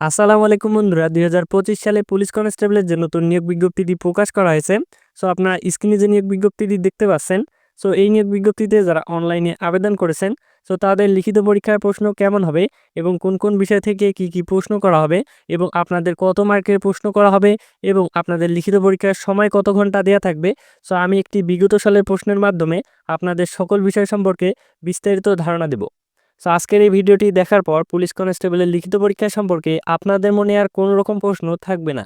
আসসালামু আলাইকুম বন্ধুরা, দুই হাজার পঁচিশ সালে পুলিশ কনস্টেবলের যে নতুন নিয়োগ বিজ্ঞপ্তিটি প্রকাশ করা হয়েছে, সো আপনারা স্ক্রিনে যে নিয়োগ বিজ্ঞপ্তিটি দেখতে পাচ্ছেন, সো এই নিয়োগ বিজ্ঞপ্তিতে যারা অনলাইনে আবেদন করেছেন, সো তাদের লিখিত পরীক্ষার প্রশ্ন কেমন হবে এবং কোন কোন বিষয় থেকে কি কি প্রশ্ন করা হবে এবং আপনাদের কত মার্কের প্রশ্ন করা হবে এবং আপনাদের লিখিত পরীক্ষার সময় কত ঘণ্টা দেওয়া থাকবে, সো আমি একটি বিগত সালের প্রশ্নের মাধ্যমে আপনাদের সকল বিষয় সম্পর্কে বিস্তারিত ধারণা দেব। সো আজকের এই ভিডিওটি দেখার পর পুলিশ কনস্টেবলের লিখিত পরীক্ষা সম্পর্কে আপনাদের মনে আর কোনো রকম প্রশ্ন থাকবে না।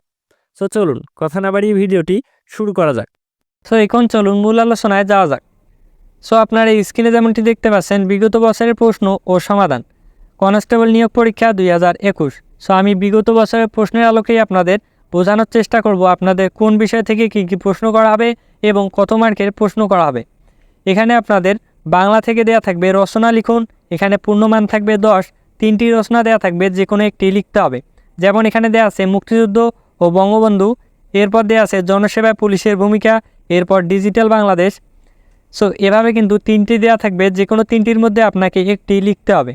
সো চলুন কথা না বাড়িয়ে ভিডিওটি শুরু করা যাক। সো এখন চলুন মূল আলোচনায় যাওয়া যাক। সো আপনার এই স্ক্রিনে যেমনটি দেখতে পাচ্ছেন, বিগত বছরের প্রশ্ন ও সমাধান। কনস্টেবল নিয়োগ পরীক্ষা দুই হাজার একুশ। সো আমি বিগত বছরের প্রশ্নের আলোকেই আপনাদের বোঝানোর চেষ্টা করব আপনাদের কোন বিষয় থেকে কী কী প্রশ্ন করা হবে এবং কত মার্কের প্রশ্ন করা হবে। এখানে আপনাদের বাংলা থেকে দেয়া থাকবে রচনা লিখুন এখানে পূর্ণমান থাকবে দশ, তিনটি রচনা দেয়া থাকবে যে কোনো একটি লিখতে হবে। যেমন এখানে দেয়া আছে মুক্তিযুদ্ধ ও বঙ্গবন্ধু, এরপর দেয়া আছে জনসেবায় পুলিশের ভূমিকা, এরপর ডিজিটাল বাংলাদেশ। সো, এভাবে কিন্তু তিনটি দেয়া থাকবে যে কোনো তিনটির মধ্যে আপনাকে একটি লিখতে হবে।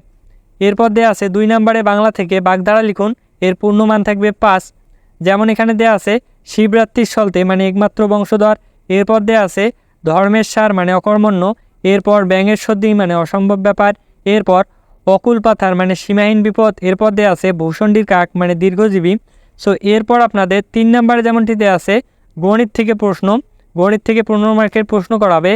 এরপর দেয়া আছে দুই নম্বরে বাংলা থেকে বাগধারা লিখুন, এর পূর্ণমান থাকবে পাঁচ। যেমন এখানে দেয়া আছে শিবরাত্রির সলতে মানে একমাত্র বংশধর। এরপর দেয়া আছে ধর্মের সার মানে অকর্মণ্য। এরপর ব্যাঙের সর্দি মানে অসম্ভব ব্যাপার। এরপর অকুল পাথার মানে সীমাহীন বিপদ, এরপর দেওয়া আছে ভূষণ্ডির কাক মানে দীর্ঘজীবী। সো এরপর আপনাদের তিন নম্বরে যেমনটি দেওয়া আছে, গণিত থেকে প্রশ্ন, গণিত থেকে পনেরো মার্কের প্রশ্ন করাবে।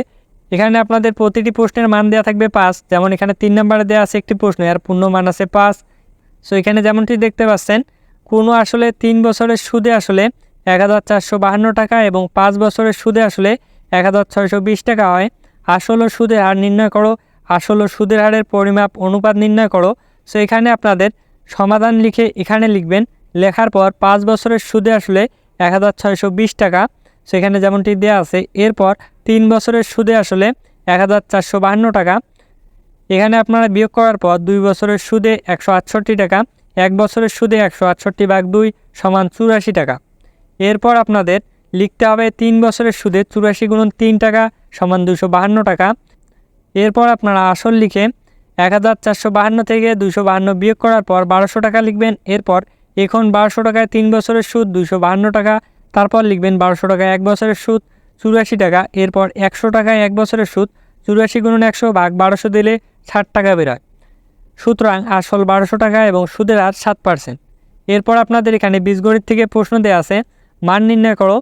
এখানে আপনাদের প্রতিটি প্রশ্নের মান দেওয়া থাকবে পাঁচ, যেমন এখানে তিন নম্বরে দেওয়া আছে একটি প্রশ্ন আর পূর্ণ মান আছে পাঁচ। সো এখানে যেমনটি দেখতে পাচ্ছেন, কোনো আসলে তিন বছরের সুদে আসলে এক হাজার চারশো বাহান্ন টাকা এবং পাঁচ বছরের সুদে আসলে এক হাজার ছয়শো বিশ টাকা হয়। আসল ও সুদের হার নির্ণয় করো আসল সুদের হারের পরিমাপ অনুপাত নির্ণয় করো। সো এখানে আপনাদের সমাধান লিখে এখানে লিখবেন, লেখার পর পাঁচ বছরের সুদে আসলে এক হাজার ছয়শো বিশ টাকা। সেখানে যেমনটি দেওয়া আছে, এরপর তিন বছরের সুদে আসলে এক টাকা। এখানে আপনারা বিয়োগ করার পর দুই বছরের সুদে একশো আটষট্টি টাকা, এক বছরের সুদে একশো আটষট্টি ভাগ দুই সমান চুরাশি টাকা। এরপর আপনাদের লিখতে হবে তিন বছরের সুদে চুরাশি গুণন তিন টাকা সমান দুশো বাহান্ন টাকা। এরপর আপনারা আসল লিখে এক হাজার চারশো বাহান্ন থেকে দুশো বাহান্ন বিয়োগ করার পর বারোশো টাকা লিখবেন। এরপর এখন বারোশো টাকায় তিন বছরের সুদ দুশো বাহান্ন টাকা। তারপর লিখবেন বারোশো টাকায় এক বছরের সুদ, চুরাশি টাকা। এরপর একশো টাকায় এক বছরের সুদ, চুরাশি গুণন একশো ভাগ বারোশো দিলে ষাট টাকা বেরোয়। সুতরাং আসল বারোশো টাকা এবং সুদের হার সাত পার্সেন্ট। এরপর আপনাদের এখানে বীজগণিত থেকে প্রশ্ন দেওয়া আছে, মান নির্ণয় করো।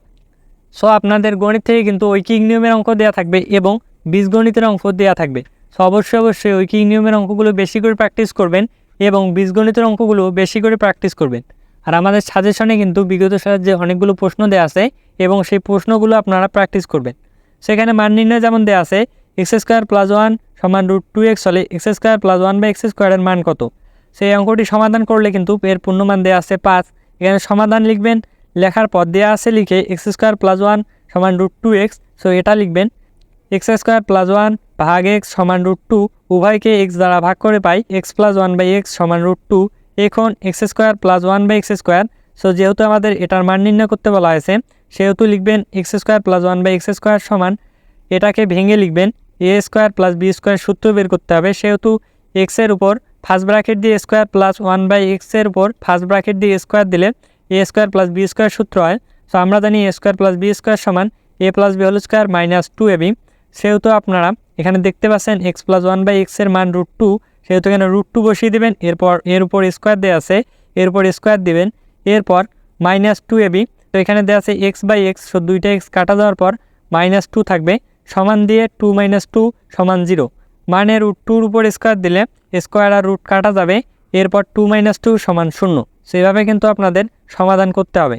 সো আপনাদের গণিত থেকে কিন্তু ঐকিক নিয়মের অঙ্ক দেওয়া থাকবে এবং বীজগণিতের অঙ্ক দেওয়া থাকবে। সো অবশ্যই অবশ্যই ঐকিক নিয়মের অঙ্কগুলো বেশি করে প্র্যাকটিস করবেন এবং বীজগণিতের অঙ্কগুলো বেশি করে প্র্যাকটিস করবেন। আর আমাদের সাজেশনে কিন্তু বিগত সালের যে অনেকগুলো প্রশ্ন দেওয়া আছে এবং সেই প্রশ্নগুলো আপনারা প্র্যাকটিস করবেন। সেখানে মান নির্ণয় যেমন দেওয়া আছে এক্স স্কোয়ার প্লাস ওয়ান সমান রুট টু এক্স হলে এক্স স্কোয়ার প্লাস ওয়ান বা এক্স স্কোয়ারের মান কত? সেই অঙ্কটি সমাধান করলে কিন্তু এর পূর্ণমান দেওয়া আছে পাঁচ। এখানে সমাধান লিখবেন, লেখার পর দেওয়া আছে লিখে এক্স স্কোয়ার প্লাস ওয়ান সমান রুট টু এক্স সো এটা লিখবেন এক্স স্কোয়ার প্লাস ওয়ান ভাগ এক্স সমান রুট টু উভয়কে এক্স দ্বারা ভাগ করে পাই x plus one by x সমান রুট টু এখন x square plus one by x square so যেহেতু আমাদের এটার মান নির্ণয় করতে বলা হয়েছে, সেহেতু লিখবেন x square plus one by x square সমান, এটাকে ভেঙে লিখবেন a square plus b square সূত্র বের করতে হবে, সেহেতু এক্সের উপর ফার্স্ট ব্র্যাকেট দিয়ে স্কোয়ার প্লাস ওয়ান বাই এক্সের উপর ফার্স্ট ব্র্যাকেট দিয়ে স্কোয়ার দিলে a square plus b square সূত্র হয়। সো আমরা জানি a square plus b square সমান a plus b whole square minus two a b সেহেতু আপনারা এখানে দেখতে পাচ্ছেন এক্স প্লাস ওয়ান বাই এক্সের মান রুট টু সেহেতু এখানে রুট টু বসিয়ে দেবেন, এরপর, এর উপর স্কোয়ার দেওয়া আছে, এরপর স্কোয়ার দিবেন, এরপর মাইনাস টু এবি তো এখানে দেওয়া আছে এক্স বাই এক্স সো দুইটা এক্স কাটা দেওয়ার পর মাইনাস টু থাকবে, সমান দিয়ে টু মাইনাস টু সমান জিরো মানে রুট টুর উপর স্কোয়ার দিলে স্কোয়ার আর রুট কাটা যাবে, এরপর টু মাইনাস টু সমান শূন্য। সেভাবে কিন্তু আপনাদের সমাধান করতে হবে।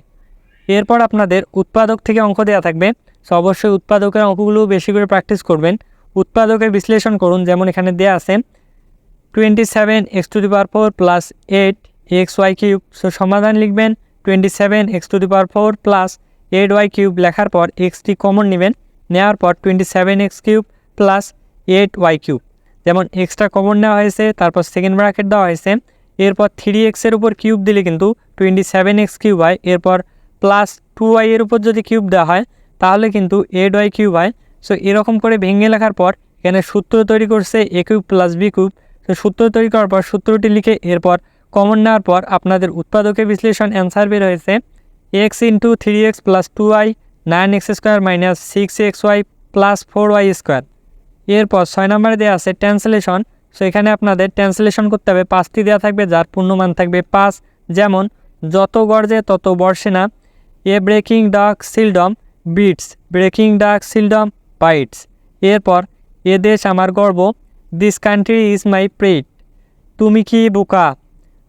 এরপর আপনাদের উৎপাদক থেকে অঙ্ক দেওয়া থাকবে সো অবশ্যই উৎপাদকের অঙ্কগুলো বেশি করে প্র্যাকটিস করবেন। উৎপাদকের বিশ্লেষণ করুন, যেমন এখানে দেওয়া আছে twenty seven x to the power four plus eight x y cube so সমাধান লিখবেন twenty seven x to the power four plus eight y cube লেখার পর এক্সটি কমন নেবেন নেওয়ার পর twenty seven x cube plus eight y cube যেমন এক্সট্রা কমন নেওয়া হয়েছে, তারপর সেকেন্ড ব্র্যাকেট দেওয়া হয়েছে, এরপর থ্রি এক্সের উপর কিউব দিলে কিন্তু টোয়েন্টি সেভেন এক্স কিউব হয়, এরপর প্লাস টু ওয়াই এর উপর যদি কিউব দেওয়া হয় তাহলে কিন্তু এইট ওয়াই কিউব হয় সো এরকম করে ভেঙে লেখার পর এখানে সূত্র তৈরি করছে a cube plus b cube তো সূত্র তৈরি করার পর সূত্রটি লিখে এরপর কমন নেওয়ার পর আপনাদের উৎপাদকের বিশ্লেষণ অ্যান্সার বের হয়েছে। X into three x plus two y nine x square minus six x y plus four y square এরপর ছয় নম্বরে দেওয়া আছে ট্রান্সলেশন সো এখানে আপনাদের ট্রান্সলেশন করতে হবে। পাঁচটি দেওয়া থাকবে, যার পূর্ণমান থাকবে পাঁচ। যেমন, যত গর্জে তত বর্ষে না। এ barking dog seldom bites barking dog seldom bites এরপর, এ দেশ আমার গর্ব this country is my pride তুমি কি বোকা?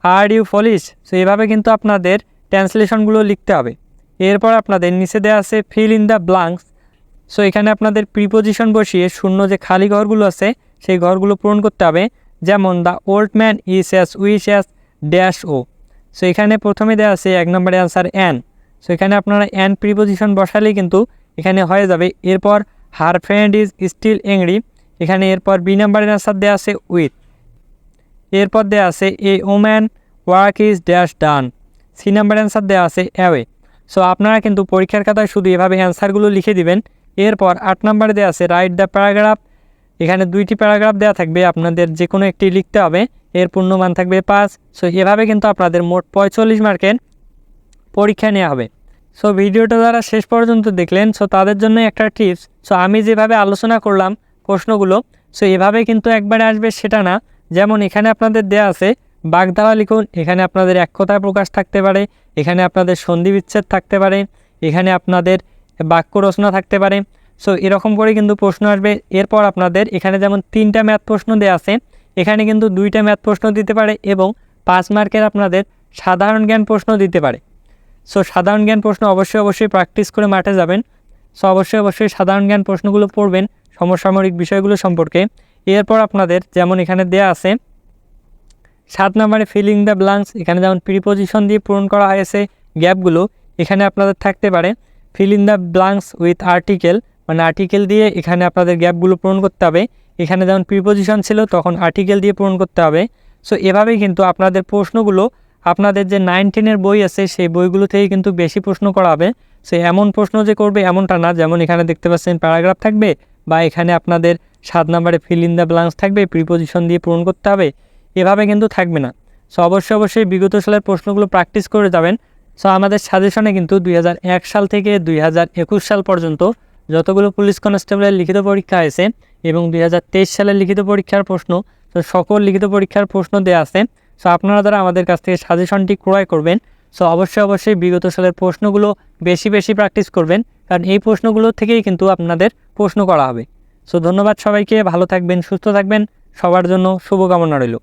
আর ইউ ফলিস সো এভাবে কিন্তু আপনাদের ট্রান্সলেশনগুলো লিখতে হবে। এরপর আপনাদের নিচে দেওয়া আছে fill in the blanks so এখানে আপনাদের প্রিপোজিশন বসিয়ে শূন্য যে খালি ঘরগুলো আছে, সেই ঘরগুলো পূরণ করতে হবে। যেমন the old man is as wise as dash O so এখানে প্রথমে দেওয়া আছে এক নম্বরে অ্যান্সার অ্যান সো এখানে আপনারা অ্যান প্রিপোজিশন বসালেই কিন্তু এখানে হয়ে যাবে। এরপর her friend is still angry এখানে এরপর বি নাম্বারের অ্যান্সার দেওয়া আছে উইথ এরপর দেওয়া আছে a woman work is dash done C number answer দেওয়া আছে অ্যাওয়ে সো আপনারা কিন্তু পরীক্ষার খাতায় শুধু এভাবে অ্যান্সারগুলো লিখে দিবেন। এরপর আট নাম্বারে দেওয়া আছে রাইট দ্য প্যারাগ্রাফ এখানে দুইটি প্যারাগ্রাফ দেওয়া থাকবে, আপনাদের যে কোনো একটি লিখতে হবে। এর পূর্ণমান থাকবে পাঁচ। সো এভাবে কিন্তু আপনাদের মোট পঁয়তাল্লিশ মার্কের পরীক্ষা নেওয়া হবে। সো ভিডিওটা যারা শেষ পর্যন্ত দেখলেন সো তাদের জন্য একটা টিপস সো আমি যেভাবে আলোচনা করলাম প্রশ্নগুলো সো এভাবে কিন্তু একবারে আসবে সেটা না। যেমন এখানে আপনাদের দেয়া আছে, বাগধারা লিখুন, এখানে আপনাদের এক কথায় প্রকাশ থাকতে পারে, এখানে আপনাদের সন্ধি বিচ্ছেদ থাকতে পারে, এখানে আপনাদের বাক্য রচনা থাকতে পারে। সো এরকম করে কিন্তু প্রশ্ন আসবে। এরপর আপনাদের এখানে যেমন তিনটা ম্যাথ প্রশ্ন দেওয়া আছে, এখানে কিন্তু দুইটা ম্যাথ প্রশ্ন দিতে পারে এবং পাঁচ মার্কের আপনাদের সাধারণ জ্ঞান প্রশ্ন দিতে পারে। সো সাধারণ জ্ঞান প্রশ্ন অবশ্যই অবশ্যই প্র্যাকটিস করে মাঠে যাবেন। সো অবশ্যই অবশ্যই সাধারণ জ্ঞান প্রশ্নগুলো পড়বেন সমসাময়িক বিষয়গুলো সম্পর্কে। এরপর আপনাদের যেমন এখানে দেয়া আছে, সাত নম্বরে ফিলিং দ্য ব্লাঙ্কস এখানে যেমন প্রিপোজিশন দিয়ে পূরণ করা হয়েছে গ্যাপগুলো, এখানে আপনাদের থাকতে পারে। Fill the blanks with article মানে আর্টিকেল দিয়ে এখানে আপনাদের গ্যাপগুলো পূরণ করতে হবে। এখানে যেমন প্রিপোজিশন ছিল, তখন আর্টিকেল দিয়ে পূরণ করতে হবে। সো এভাবেই কিন্তু আপনাদের প্রশ্নগুলো আপনাদের যে নাইন টেনের বই আছে, সেই বইগুলো থেকে কিন্তু বেশি প্রশ্ন করা হবে। সে, এমন প্রশ্ন যে করবে এমনটা না। যেমন এখানে দেখতে পাচ্ছেন, প্যারাগ্রাফ থাকবে বা এখানে আপনাদের সাত নাম্বারে ফিল ইন দ্য ব্লাঙ্কস থাকবে, প্রিপোজিশন দিয়ে পূরণ করতে হবে। এভাবে কিন্তু থাকবে না। সো, অবশ্যই অবশ্যই বিগত সালের প্রশ্নগুলো প্র্যাকটিস করে যাবেন। সো, আমাদের সাজেশনে কিন্তু দুই হাজার এক সাল থেকে দুই হাজার একুশ সাল পর্যন্ত যতগুলো পুলিশ কনস্টেবলের লিখিত পরীক্ষা হয়েছে এবং দুই হাজার তেইশ সালের লিখিত পরীক্ষার প্রশ্ন, তো সকল লিখিত পরীক্ষার প্রশ্ন দেওয়া আছে। সো আপনারা যারা আমাদের কাছ থেকে সাজেশনটি ক্রয় করবেন। সো অবশ্যই অবশ্যই বিগত সালের প্রশ্নগুলো বেশি বেশি প্র্যাকটিস করবেন। কারণ এই প্রশ্নগুলো থেকেই কিন্তু আপনাদের প্রশ্ন করা হবে। সো ধন্যবাদ সবাইকে। ভালো থাকবেন, সুস্থ থাকবেন। সবার জন্য শুভকামনা রইল।